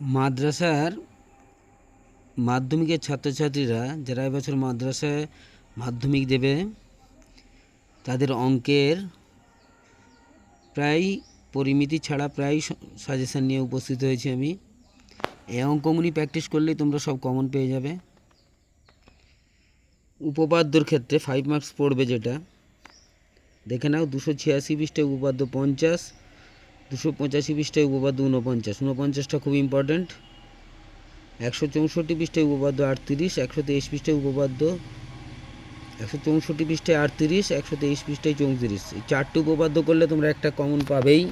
মাদ্রাসার মাধ্যমিকের ছাত্রছাত্রীরা যারা এবছর মাদ্রাসায় মাধ্যমিক দেবে, তাদের অঙ্কের প্রায় পরিমিতি ছাড়া প্রায় সাজেশান নিয়ে উপস্থিত হয়েছি আমি। এই অঙ্কগুলি প্র্যাকটিস করলেই তোমরা সব কমন পেয়ে যাবে। উপপাদ্যর ক্ষেত্রে ফাইভ মার্কস পড়বে যেটা। দেখে নাও, দুশো ছিয়াশি পৃষ্ঠায় উপপাদ্য পঞ্চাশ দুশো পঁচাশি পৃষ্ঠায় উপপাদ্য ঊনপঞ্চাশ। ঊনপঞ্চাশটা খুব ইম্পর্ট্যান্ট একশো চৌষট্টি পৃষ্ঠায় উপপাদ্য আটত্রিশ, একশো তেইশ পৃষ্ঠায় উপপাদ্য একশো চৌষট্টি পৃষ্ঠায় আটত্রিশ, একশো তেইশ পৃষ্ঠায় চৌত্রিশ। এই চারটে উপপাদ্য করলে তোমরা একটা কমন পাবেই।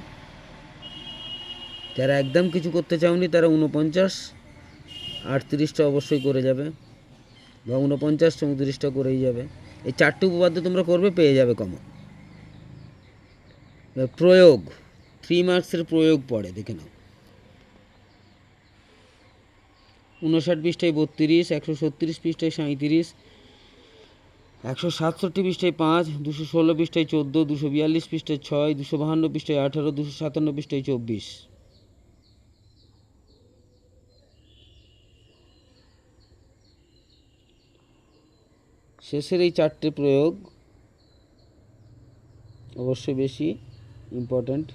যারা একদম কিছু করতে চাওনি, তারা ঊনপঞ্চাশ, আটত্রিশটা অবশ্যই করে যাবে বা ঊনপঞ্চাশ, চৌত্রিশটা করেই যাবে। এই চারটে উপপাদ্য তোমরা করবে, পেয়ে যাবে কমন প্রয়োগ। থ্রি মার্কসের প্রয়োগ পড়ে, দেখে নাও। উনষাট পৃষ্ঠায় বত্রিশ, একশো ছত্রিশ পৃষ্ঠায় সাঁইত্রিশ, একশো সাতষট্টি পৃষ্ঠায় পাঁচ, দুশো ষোলো পৃষ্ঠায় চোদ্দ, দুশো বিয়াল্লিশ পৃষ্ঠায় ছয়, দুশো বাহান্ন পৃষ্ঠায় আঠারো, দুশো সাতান্ন পৃষ্ঠায় চব্বিশ। শেষের এই চারটে প্রয়োগ অবশ্যই বেশি ইম্পর্ট্যান্ট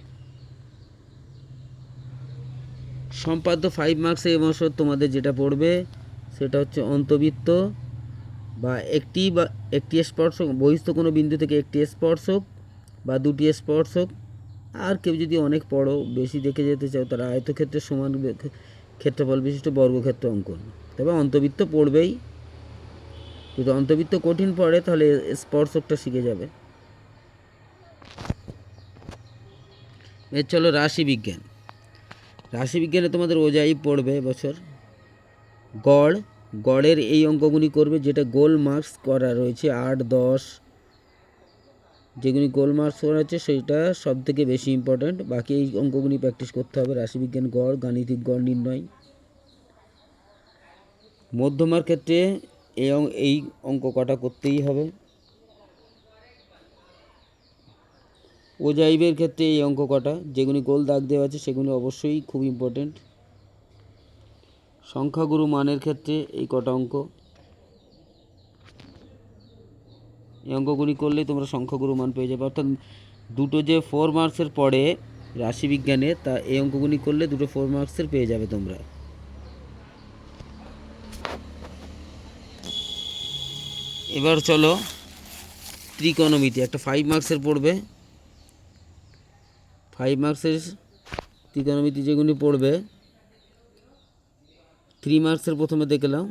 সম্পাদ্য ফাইভ মার্কসে এবছর তোমাদের যেটা পড়বে, সেটা হচ্ছে অন্তবৃত্ত বা একটি বা একটি স্পর্শক, বহিস্থ কোনো বিন্দু থেকে একটি স্পর্শক বা দুটি স্পর্শক। আর কেউ যদি অনেক পড়ো, বেশি দেখে যেতে চাও তারা আয়তক্ষেত্রের সমান ক্ষেত্রফল বিশিষ্ট বর্গক্ষেত্র অঙ্কন। তবে অন্তবৃত্ত পড়বেই। যদি অন্তবৃত্ত কঠিন পড়ে, তাহলে স্পর্শকটা শিখে যাবে। এর চলো রাশি বিজ্ঞান। রাশিবিজ্ঞানে তোমাদের ওজাই পড়বে বছর। গড়, গড়ের এই অঙ্কগুলি করবে যেটা গোল মার্কস করা রয়েছে, আট, দশ। যেগুলি গোল মার্কস করা আছে সেটা সব থেকে বেশি ইম্পর্ট্যান্ট বাকি এই অঙ্কগুলি প্র্যাকটিস করতে হবে। রাশিবিজ্ঞান গড়, গাণিতিক গড় নির্ণয়। মধ্যমার ক্ষেত্রে এই এই অঙ্ক কটা করতেই হবে। ওজাইবের ক্ষেত্রে এই অঙ্ক কটা? যেগুলি গোল দাগ দেওয়া আছে, সেগুলি অবশ্যই খুব ইম্পর্ট্যান্ট সংখ্যাগুরু মানের ক্ষেত্রে এই কটা অঙ্ক। এই অঙ্কগুলি করলে তোমরা সংখ্যাগুরু মান পেয়ে যাবে। অর্থাৎ দুটো যে ফোর মার্কসের পড়ে রাশিবিজ্ঞানে তা এই অঙ্কগুলি করলে দুটো ফোর মার্কসের পেয়ে যাবে তোমরা। এবার চলো ত্রিকোণমিতি, একটা ফাইভ মার্কসের পড়বে। ফাইভ মার্কসের ত্রিকোণমিতি যেগুলি পড়বে। থ্রি মার্কসের প্রথমে দেখলাম।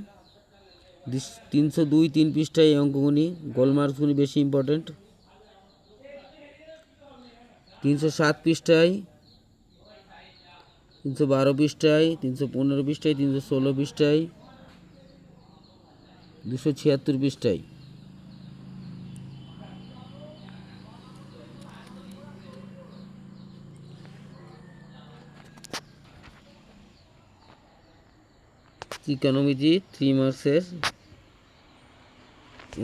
তিনশো দুই তিন পৃষ্ঠায় এই অঙ্কগুলি গোল মার্কসগুলি বেশি ইম্পর্ট্যান্ট তিনশো সাত পৃষ্ঠায়, তিনশো বারো পৃষ্ঠায়, তিনশো পনেরো পৃষ্ঠায়, তিনশো ষোলো পৃষ্ঠায়, দুশো ছিয়াত্তর পৃষ্ঠায়। ত্রিকোণমিতি থ্রি মার্কসের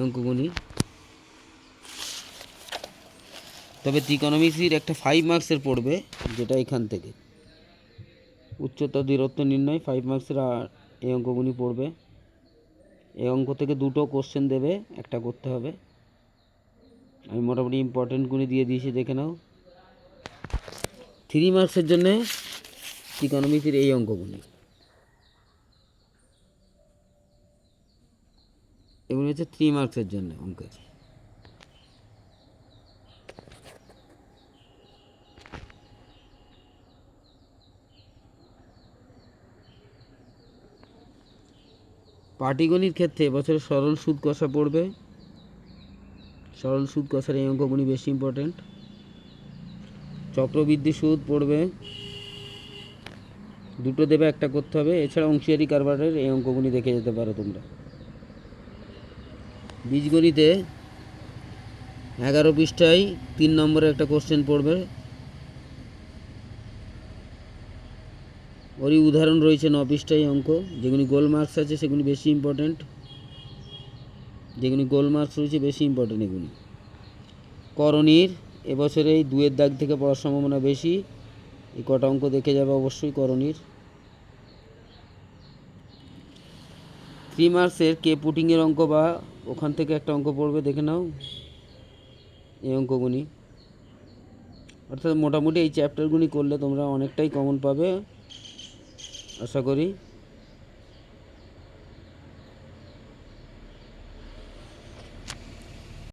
অঙ্কগুলি। তবে ত্রিকোণমিতির একটা ফাইভ মার্কসের পড়বে, যেটা এখান থেকে। উচ্চতা দূরত্ব নির্ণয় ফাইভ মার্কসের আর এই অঙ্কগুলি পড়বে। এই অঙ্ক থেকে দুটো কোশ্চেন দেবে, একটা করতে হবে। আমি মোটামুটি ইম্পর্টেন্টগুলি দিয়ে দিয়েছি, দেখে নাও। থ্রি মার্কসের জন্যে ত্রিকোণমিতির এই অঙ্কগুলি। এগুলো হচ্ছে থ্রি মার্কসের জন্য অঙ্কের। পাটিগণির ক্ষেত্রে এবছর সরল সুদ কষা পড়বে। সরল সুদ কষার এই অঙ্কগুলি বেশি ইম্পর্টেন্ট চক্রবৃদ্ধি সুদ পড়বে। দুটো দেবে, একটা করতে হবে। এছাড়া অংশীয়ারি কারবারের এই অঙ্কগুলি দেখে যেতে পারো তোমরা। বীজগণিতে এগারো পৃষ্ঠায় তিন নম্বরে একটা কোশ্চেন পড়বে। ওরই উদাহরণ রয়েছে ন পৃষ্ঠায় অঙ্ক। যেগুলি গোল মার্কস আছে, সেগুলি বেশি ইম্পর্ট্যান্ট যেগুলি গোল মার্কস রয়েছে, বেশি ইম্পর্ট্যান্ট এগুলি। করণীর এবছরে এই দুয়ের দাগ থেকে পড়ার সম্ভাবনা বেশি। এই কটা অঙ্ক দেখে যাবে অবশ্যই করণীর। থ্রি মার্কসের কে পুটিংয়ের অঙ্ক বা ওখান থেকে একটা অঙ্ক পড়বে, দেখে নাও। এই অঙ্কগুলি অর্থাৎ মোটামুটি এই চ্যাপ্টারগুলি করলে তোমরা অনেকটাই কমন পাবে, আশা করি।